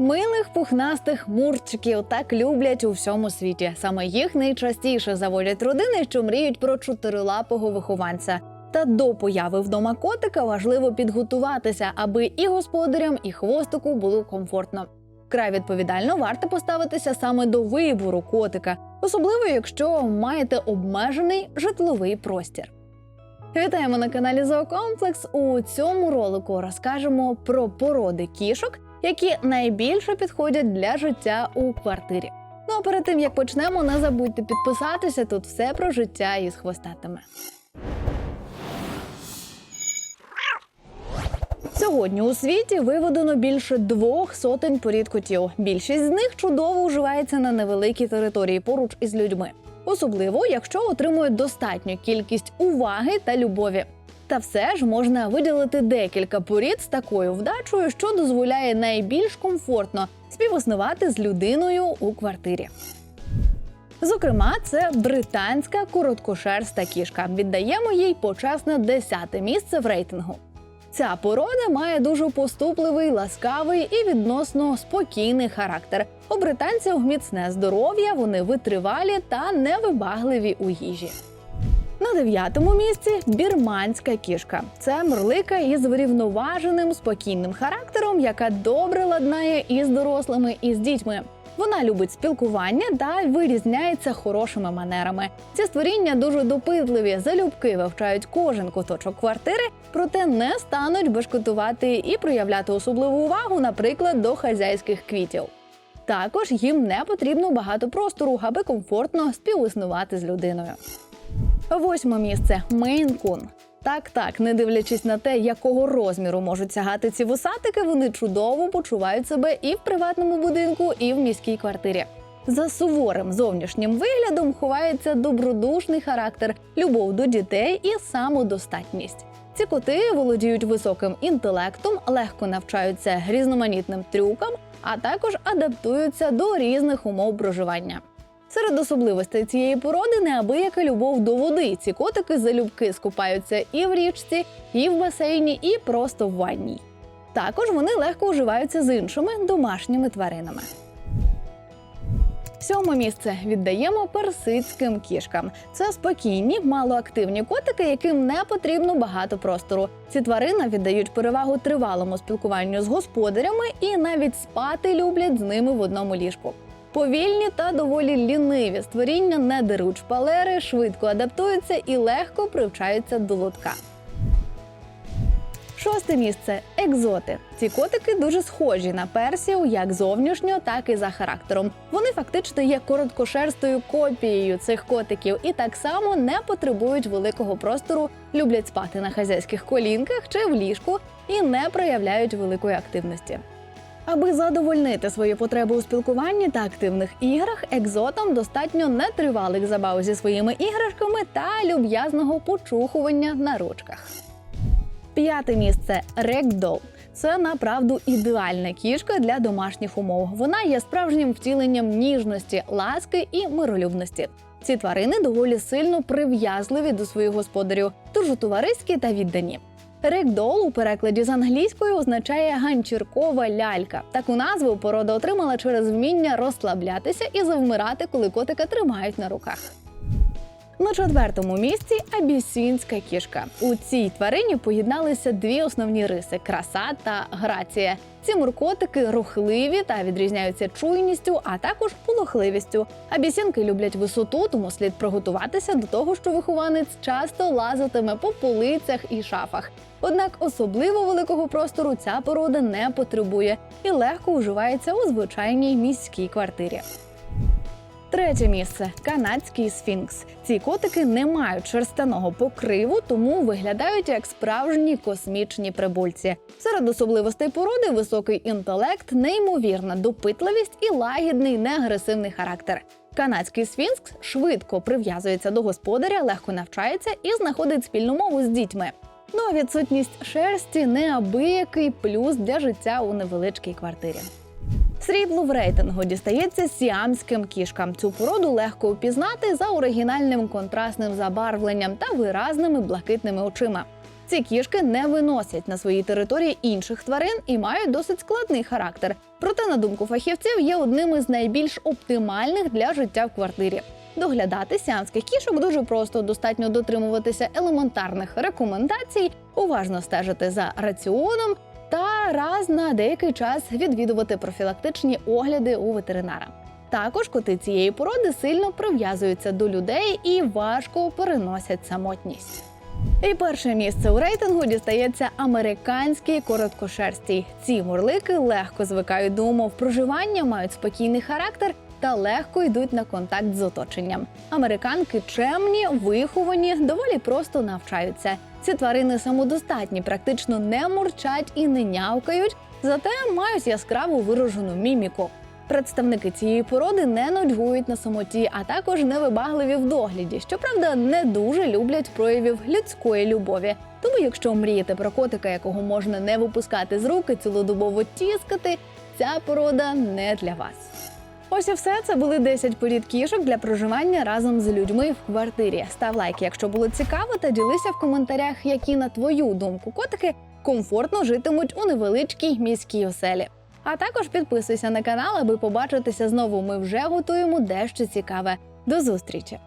Милих пухнастих мурчиків так люблять у всьому світі. Саме їх найчастіше заводять родини, що мріють про чотирилапого вихованця. Та до появи вдома котика важливо підготуватися, аби і господарям, і хвостику було комфортно. Край відповідально варто поставитися саме до вибору котика, особливо якщо маєте обмежений житловий простір. Вітаємо на каналі Зоокомплекс. У цьому ролику розкажемо про породи кішок, які найбільше підходять для життя у квартирі. Ну а перед тим як почнемо, не забудьте підписатися тут все про життя із хвостатими. Сьогодні у світі виведено більше двох сотень порід котів. Більшість з них чудово уживається на невеликій території поруч із людьми, особливо якщо отримують достатню кількість уваги та любові. Та все ж можна виділити декілька порід з такою вдачею, що дозволяє найбільш комфортно співіснувати з людиною у квартирі. Зокрема, це британська короткошерста кішка. Віддаємо їй почесне десяте місце в рейтингу. Ця порода має дуже поступливий, ласкавий і відносно спокійний характер. У британців міцне здоров'я, вони витривалі та невибагливі у їжі. На дев'ятому місці бірманська кішка. Це мрлика із врівноваженим спокійним характером, яка добре ладнає і з дорослими, і з дітьми. Вона любить спілкування та вирізняється хорошими манерами. Ці створіння дуже допитливі, залюбки вивчають кожен куточок квартири, проте не стануть бешкетувати і проявляти особливу увагу, наприклад, до хазяйських квітів. Також їм не потрібно багато простору, аби комфортно співіснувати з людиною. Восьме місце Мейн-кун. Так, так, не дивлячись на те, якого розміру можуть сягати ці вусатики, вони чудово почувають себе і в приватному будинку, і в міській квартирі. За суворим зовнішнім виглядом ховається добродушний характер, любов до дітей і самодостатність. Ці коти володіють високим інтелектом, легко навчаються різноманітним трюкам, а також адаптуються до різних умов проживання. Серед особливостей цієї породи неабияка любов до води. Ці котики залюбки скупаються і в річці, і в басейні, і просто в ванній. Також вони легко уживаються з іншими домашніми тваринами. Сьоме місце віддаємо персидським кішкам. Це спокійні, малоактивні котики, яким не потрібно багато простору. Ці тварини віддають перевагу тривалому спілкуванню з господарями і навіть спати люблять з ними в одному ліжку. Повільні та доволі ліниві створіння не деруть шпалери, швидко адаптуються і легко привчаються до лотка. Шосте місце екзоти. Ці котики дуже схожі на персів як зовнішньо, так і за характером. Вони фактично є короткошерстою копією цих котиків і так само не потребують великого простору, люблять спати на хазяйських колінках чи в ліжку і не проявляють великої активності. Аби задовольнити свої потреби у спілкуванні та активних іграх, екзотам достатньо нетривалих забав зі своїми іграшками та люб'язного почухування на ручках. П'яте місце рекдол. Це направду ідеальна кішка для домашніх умов. Вона є справжнім втіленням ніжності, ласки і миролюбності. Ці тварини доволі сильно прив'язливі до своїх господарів, дуже товариські та віддані. Рекдол у перекладі з англійської означає ганчіркова лялька. Таку назву порода отримала через вміння розслаблятися і завмирати, коли котика тримають на руках. На четвертому місці абісінська кішка. У цій тварині поєдналися дві основні риси краса та грація. Ці муркотики рухливі та відрізняються чуйністю, а також полохливістю. Абісінки люблять висоту, тому слід приготуватися до того, що вихованець часто лазитиме по полицях і шафах. Однак особливо великого простору ця порода не потребує і легко уживається у звичайній міській квартирі. Третє місце канадський сфінкс. Ці котики не мають шерстяного покриву, тому виглядають як справжні космічні прибульці. Серед особливостей породи високий інтелект, неймовірна допитливість і лагідний неагресивний характер. Канадський сфінкс швидко прив'язується до господаря, легко навчається і знаходить спільну мову з дітьми. Ну а відсутність шерсті неабиякий плюс для життя у невеличкій квартирі. Срібло в рейтингу дістається сіамським кішкам. Цю породу легко впізнати за оригінальним контрастним забарвленням та виразними блакитними очима. Ці кішки не виносять на своїй території інших тварин і мають досить складний характер. Проте, на думку фахівців, є одним із найбільш оптимальних для життя в квартирі. Доглядати сіамських кішок дуже просто достатньо дотримуватися елементарних рекомендацій, уважно стежити за раціоном раз на деякий час відвідувати профілактичні огляди у ветеринара. Також коти цієї породи сильно прив'язуються до людей і важко переносять самотність. І перше місце у рейтингу дістається американський короткошерстій. Ці мурлики легко звикають до умов проживання, мають спокійний характер та легко йдуть на контакт з оточенням. Американки чемні, виховані, доволі просто навчаються. Ці тварини самодостатні, практично не мурчать і не нявкають, зате мають яскраво виражену міміку. Представники цієї породи не нудьгують на самоті, а також невибагливі в догляді. Щоправда, не дуже люблять проявів людської любові. Тому, якщо мрієте про котика, якого можна не випускати з руки, цілодобово тіскати, ця порода не для вас. Ось і все. Це були 10 порід кішок для проживання разом з людьми в квартирі. Став лайк, якщо було цікаво, та ділися в коментарях, які на твою думку котики комфортно житимуть у невеличкій міській оселі. А також підписуйся на канал, аби побачитися знову. Ми вже готуємо дещо цікаве. До зустрічі!